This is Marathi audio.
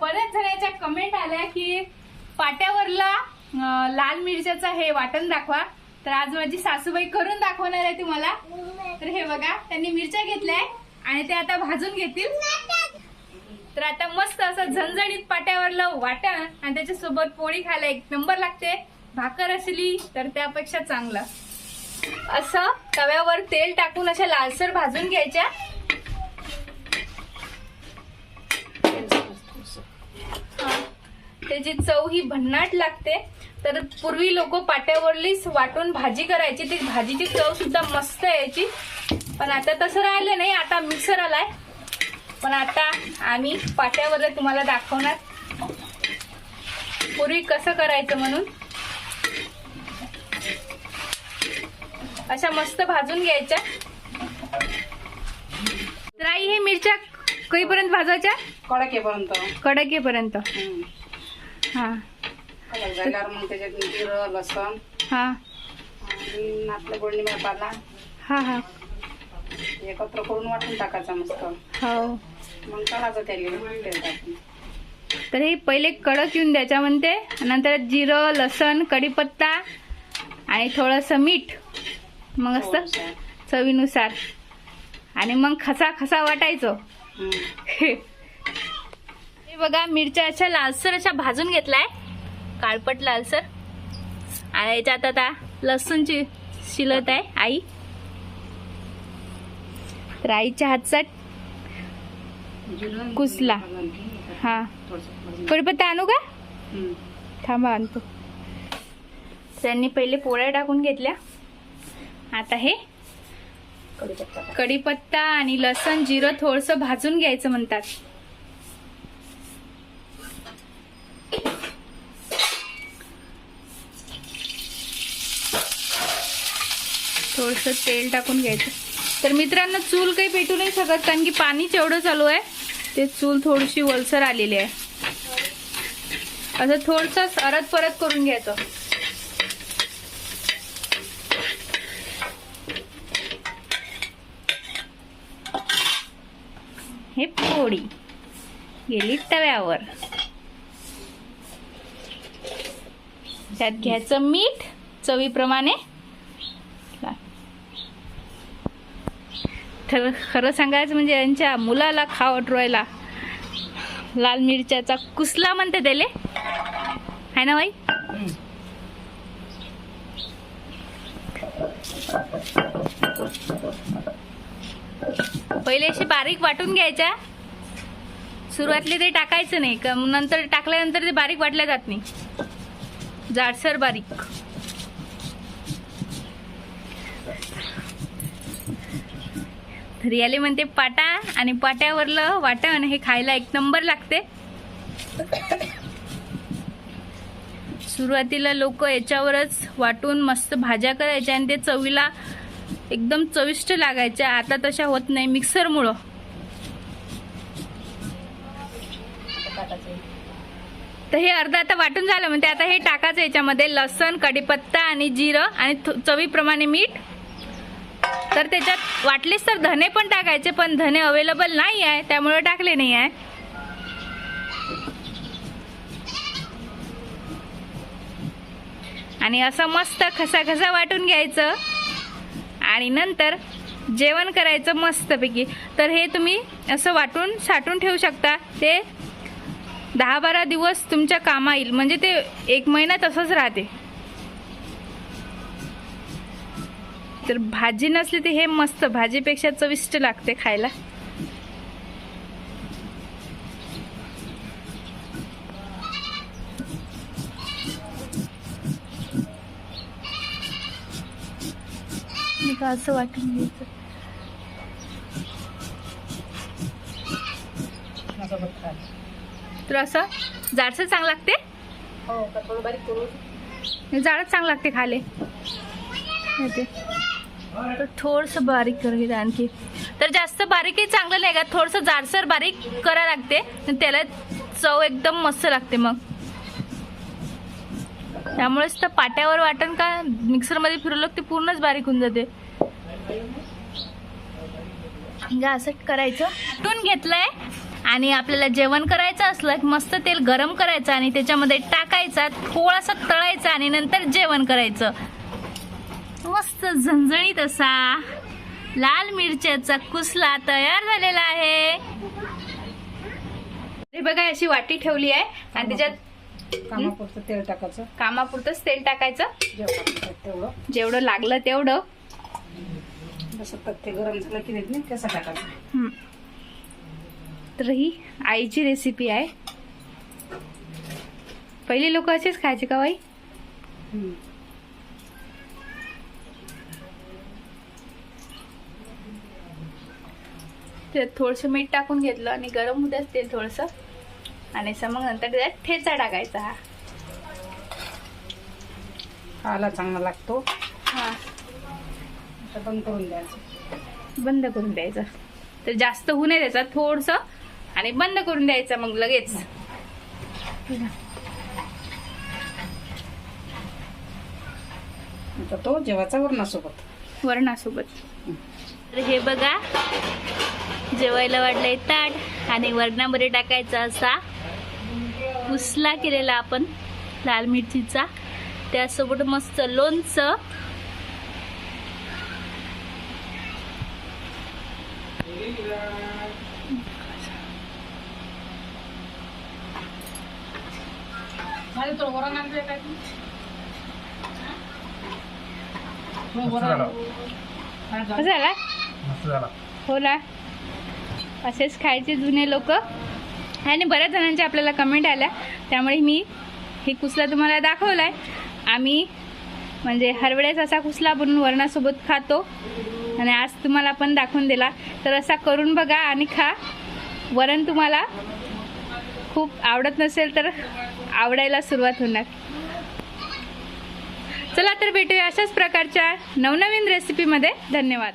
बऱ्याच जणांच्या कमेंट आल्या की पाट्यावरला लाल मिरच्याचं हे वाटण दाखवा. तर आज माझी सासूबाई करून दाखवणार आहे तुम्हाला. तर हे बघा त्यांनी मिरच्या घेतल्या आणि ते आता भाजून घेतील. तर आता मस्त असं झणझणीत पाट्यावरलं वाटण आणि त्याच्यासोबत पोळी खायला एक नंबर लागते. भाकर असली तर त्यापेक्षा चांगलं. असं तव्यावर तेल टाकून अशा लालसर भाजून घ्यायच्या. त्याची चव ही भन्नाट लागते तर पूर्वी लोक पाट्यावरलीच वाटून भाजी करायची. ती भाजीची चव सुद्धा मस्त यायची. पण आता तसं राहिलं नाही आता मिक्सर आलाय. पण आता आम्ही पाट्यावर तुम्हाला दाखवणार. पूर्वी कसं करायचं म्हणून? अशा मस्त भाजून घ्यायच्या. राई हे मिरच्या कधीपर्यंत भाजायच्या कडाकेपर्यंत. कडक येईपर्यंत हम्म. हा. कडाक झाल्यावर मग त्याच्यात जिरं लसण हा. आणि गोडणी हा हा. एकत्र करून वाटून टाकायचा मस्त. हो. मग टाकून तर हे पहिले कडक येऊन द्यायच्या म्हणते. नंतर जिरं लसण कढीपत्ता आणि थोडंसं मीठ. मग असतं. चवीनुसार. आणि मग खसा खसा वाटायचं. हे बघा मिरच्या अशा लालसर अशा भाजून घेतलाय. काळपट लालसर. आणि याच्यात आता लसूणची शिलत आहे आई. तर आईच्या हातचा कुसला. हा. थोडंसं आणू का? थांबा आणतो. त्यांनी पहिले पोळ्या टाकून घेतल्या. आता हे कढीपत्ता. कढीपत्ता आणि लसण जिरं थोडस भाजून घ्यायचं म्हणतात. थोडस तेल टाकून घ्यायचं. तर मित्रांनो चूल काही पेटू नाही शकत कारण की पाणीच एवढं चालू आहे ते चूल थोडीशी वलसर आलेली आहे. असं थोडस अरत परत करून घ्यायचं. हे पोळी गेली तव्यावर. त्यात घ्यायचं मीठ चवीप्रमाणे. तर खरं सांगायचं म्हणजे यांच्या मुलाला खाव वाटवायला लाल मिरच्याचा कुसला म्हणते त्याले. आहे ना बाई? पहिले अशी बारीक वाटून घ्यायच्या. सुरुवातले ते टाकायचं नाही नंतर टाकल्यानंतर ते बारीक वाटल्या जात नाही. जाडसर बारीक. तर याले म्हणते पाटा आणि पाट्यावरलं वाटण हे खायला एक नंबर लागते. सुरुवातीला लोक याच्यावरच वाटून मस्त भाज्या करायच्या आणि ते चवीला एकदम चविष्ट लागायच्या. आता तशा होत नाही मिक्सरमुळं. तर हे अर्धा आता वाटून झालं म्हणजे आता हे टाकायचं याच्यामध्ये लसण कढीपत्ता आणि जिरं आणि चवीप्रमाणे मीठ. तर त्याच्यात वाटलेच तर धने पण टाकायचे पण धने अवेलेबल नाही आहे त्यामुळे टाकले नाही आहे. आणि असं मस्त खसा खसा वाटून घ्यायचं. आणि नंतर जेवण करायचं मस्तपैकी. तर हे तुम्ही असं वाटून साठून ठेवू शकता. ते दहा बारा दिवस तुमच्या कामा येईल. म्हणजे ते एक महिना तसंच राहते. तर भाजी नसली तर हे मस्त. भाजीपेक्षा चविष्ट लागते खायला. का असं वाटून घ्यायचं? तर असं जाडसर चांगलं लागते? हो बारीक जाडच चांगलं लागते खाले ते तर थोडंसं बारीक करून घेते आणखी. तर जास्त बारीकही चांगलं नाही का? थोडंसं जाडसर बारीक करा लागते. त्याला चव एकदम मस्त लागते मग. त्यामुळेच तर पाट्यावर वाटण का? मिक्सरमध्ये फिरवलं ते पूर्णच बारीक होऊन जाते. म्हणजे असं करायचं. टून घेतलंय आणि आपल्याला जेवण करायचं असलं की मस्त तेल गरम करायचं आणि त्याच्यामध्ये टाकायचा थोडासा तळायचा आणि नंतर जेवण करायचं. मस्त झणझणीत असा लाल मिरच्याचा कुसला तयार झालेला आहे. बघा अशी वाटी ठेवली आहे. आणि त्याच्यात कामापुरतं तेल टाकायचं. कामापुरतंच तेल टाकायचं. जेवढं लागलं तेवढं. जसं तर ते गरम झालं की नाही टाकायचं. तर ही आईची रेसिपी आहे. पहिले लोक असेच खायचे का बाई. त्यात थोडंसं मीठ टाकून घेतलं आणि गरम होत्याच तेल थोडंसं. आणि असं मग नंतर त्याच्यात ठेचा टाकायचा. हा खायला चांगला लागतो. हा. बंद करून द्यायचं. बंद करून द्यायचं. तर जास्त होऊ नये त्याचा थोडस. आणि बंद करून द्यायचं मग लगेच. आता तो जेवायचा वरणासोबत. वरणासोबत. तर हे बघा. जेवायला वाढलंय ताट आणि वरणामध्ये टाकायचा असा पुसला केलेला आपण लाल मिरचीचा. त्यासोबत मस्त लोणचं झालं तो वरण आणलंय काय तू? हो, वरण. झालं. हो ना. असेच खायचे जुने लोक. आणि बऱ्याच जणांच्या आपल्याला कमेंट आल्या. त्यामुळे मी हे कुसला तुम्हाला दाखवलाय. आम्ही म्हणजे हरवेळेस असा कुसला बनवून वरणासोबत खातो. आणि आज तुम्हाला पण दाखवून दिला. तर असा करून बघा आणि खा. वरण तुम्हाला खूप आवडत नसेल तर आवडायला सुरुवात होणार. चला तर भेटूया अशाच प्रकारच्या नवनवीन रेसिपीमध्ये धन्यवाद.